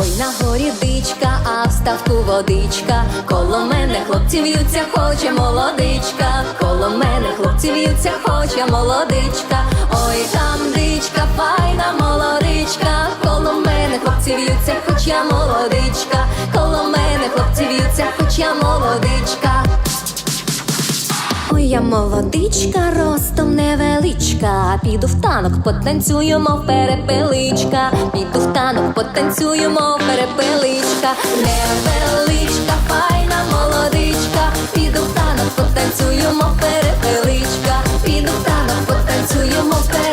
Ой, на горі дичка, а в ставку водичка. Коло мене хлопці в'ються, хоче молодичка. Коло мене хлопці в'ються, хоче молодичка. Ой, там дичка, файна молодичка. Коло мене хлопці в'ються, хоч я молодичка. Коло мене хлопці в'ються, хоч я молодичка. Ой, я молодичка, ростом невеличка. Піду в танок, потанцюємо перепеличка. Піду в танок, потанцюємо перепеличка. Невеличка, файна молодичка. Піду в танок, потанцюємо перепеличка. Піду в танок, потанцюємо перепеличка.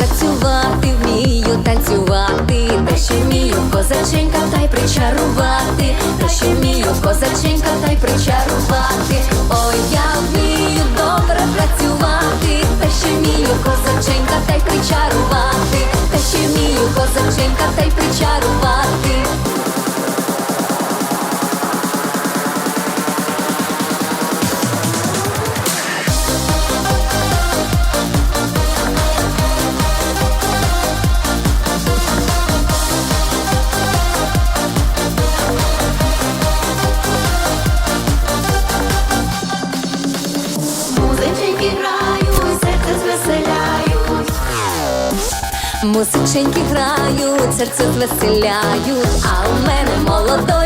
Працювати, вмію танцювати, та ще вмію козаченька та й причарувати, та ще вмію козаченька та й причарувати. Ой, я вмію добре працювати, та ще вмію козаченька та й причарувати, та ще вмію козаченька та й причарувати. Музиченьки грають, серце звеселяють, а у мене махають.